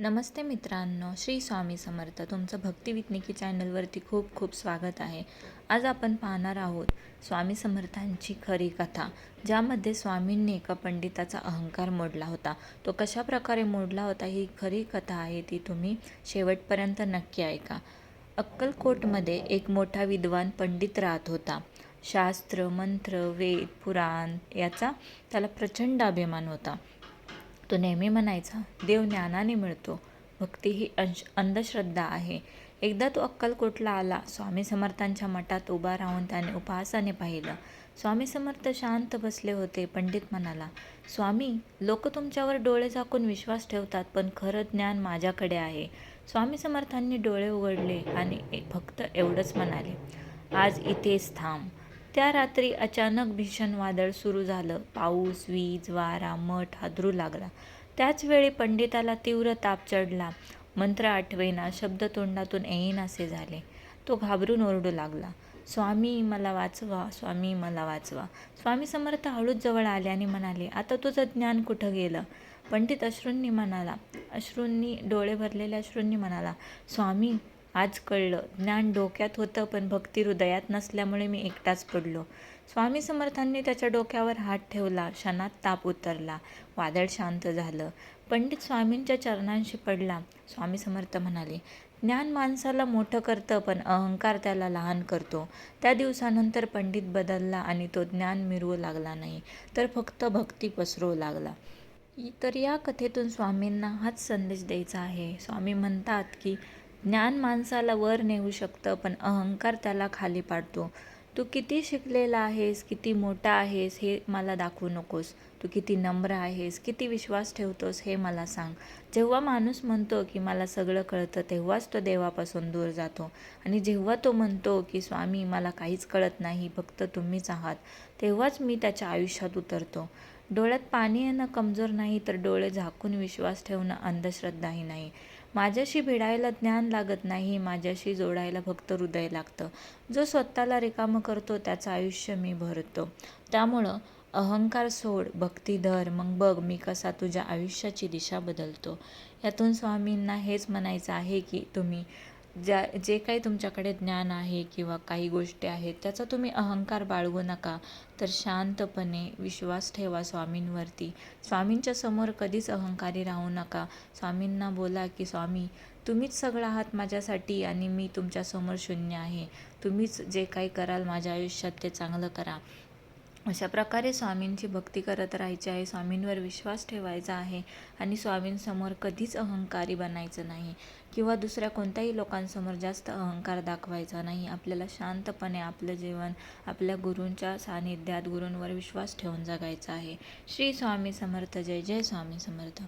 नमस्ते मित्रांनो श्री स्वामी समर्थ. तुमचं भक्ती वितनिकी चॅनलवरती खूप खूप स्वागत आहे. आज आपण पाहणार आहोत स्वामी समर्थांची खरी कथा ज्यामध्ये स्वामींनी एका पंडिताचा अहंकार मोडला होता. तो कशा प्रकारे मोडला होता ही खरी कथा आहे ती तुम्ही शेवटपर्यंत नक्की ऐका. अक्कलकोटमध्ये एक मोठा विद्वान पंडित राहत होता. शास्त्र मंत्र वेद पुराण याचा त्याला प्रचंड अभिमान होता. तो नेहमी म्हणायचा देव ज्ञानाने मिळतो. भक्ती ही अंश अंधश्रद्धा आहे. एकदा तो अक्कलकोटला आला. स्वामी समर्थांच्या मठात उभा राहून त्याने उपहासाने पाहिलं. स्वामी समर्थ शांत बसले होते. पंडित म्हणाला स्वामी लोक तुमच्यावर डोळे झाकून विश्वास ठेवतात पण खरं ज्ञान माझ्याकडे आहे. स्वामी समर्थांनी डोळे उघडले आणि फक्त एवढंच म्हणाले आज इथेच थांब. त्या रात्री अचानक भीषण वादळ सुरू झालं. पाऊस वीज वारा मठ हादरू लागला. त्याच वेळी पंडिताला तीव्र ताप चढला. मंत्र आठवेना शब्द तोंडातून येईनासे झाले. तो घाबरून ओरडू लागला. स्वामी मला वाचवा. स्वामी मला वाचवा. स्वामी समर्थ हळूच जवळ आले आणि म्हणाले आता तुझं ज्ञान कुठं गेलं? पंडित अश्रूंनी म्हणाला अश्रूंनी डोळे भरलेल्या अश्रूंनी म्हणाला स्वामी आज कळलं. ज्ञान डोक्यात होतं पण भक्ती हृदयात नसल्यामुळे मी एकटाच पडलो. स्वामी समर्थांनी त्याच्या डोक्यावर हात ठेवला क्षणात ताप उतरला वादळ शांत झालं. पंडित स्वामींच्या चरणांशी पडला. स्वामी समर्थ म्हणाले ज्ञान माणसाला मोठं करतं पण अहंकार त्याला लहान करतो. त्या दिवसानंतर पंडित बदलला आणि तो ज्ञान मिरवू लागला नाही तर फक्त भक्ती पसरू लागला. तर या कथेतून स्वामींना हाच संदेश द्यायचा आहे. स्वामी म्हणतात की ज्ञान माणसाला वर नेऊ शकतं पण अहंकार त्याला खाली पाडतो. तू किती शिकलेला आहेस किती मोठा आहेस हे मला दाखवू नकोस. तू किती नम्र आहेस किती विश्वास ठेवतोस हे मला सांग. जेव्हा माणूस म्हणतो की मला सगळं कळतं तेव्हाच तो देवापासून दूर जातो. आणि जेव्हा तो म्हणतो की स्वामी मला काहीच कळत नाही फक्त तुम्हीच आहात तेव्हाच मी त्याच्या आयुष्यात उतरतो. डोळ्यात पाणी येणं कमजोर नाही तर डोळे झाकून विश्वास ठेवणं अंधश्रद्धाही नाही. माझ्याशी भिडायला ज्ञान लागत नाही माझ्याशी जोडायला फक्त हृदय लागतं. जो स्वतःला रिकामं करतो त्याचं आयुष्य मी भरतो. त्यामुळं अहंकार सोड भक्ती धर मग बघ मी कसा तुझ्या आयुष्याची दिशा बदलतो. यातून स्वामींना हेच म्हणायचं आहे की तुम्ही ज्या जे काही तुमच्याकडे ज्ञान आहे किंवा काही गोष्टी आहेत त्याचा तुम्ही अहंकार बाळगू नका. तर शांतपणे विश्वास ठेवा स्वामींवरती. स्वामींच्या समोर कधीच अहंकारी राहू नका. स्वामींना बोला की स्वामी तुम्हीच सगळं आहात माझ्यासाठी आणि मी तुमच्यासमोर शून्य आहे. तुम्हीच जे काही कराल माझ्या आयुष्यात ते चांगलं करा. अशा प्रकारे स्वामींची भक्ती करत राहायची आहे स्वामींवर विश्वास ठेवायचा आहे आणि स्वामींसमोर कधीच अहंकारी बनायचं नाही किंवा दुसऱ्या कोणत्याही लोकांसमोर जास्त अहंकार दाखवायचा नाही. आपल्याला शांतपणे आपलं जीवन आपल्या गुरूंच्या सानिध्यात गुरूंवर विश्वास ठेवून जगायचा आहे. श्री स्वामी समर्थ. जय जय स्वामी समर्थ.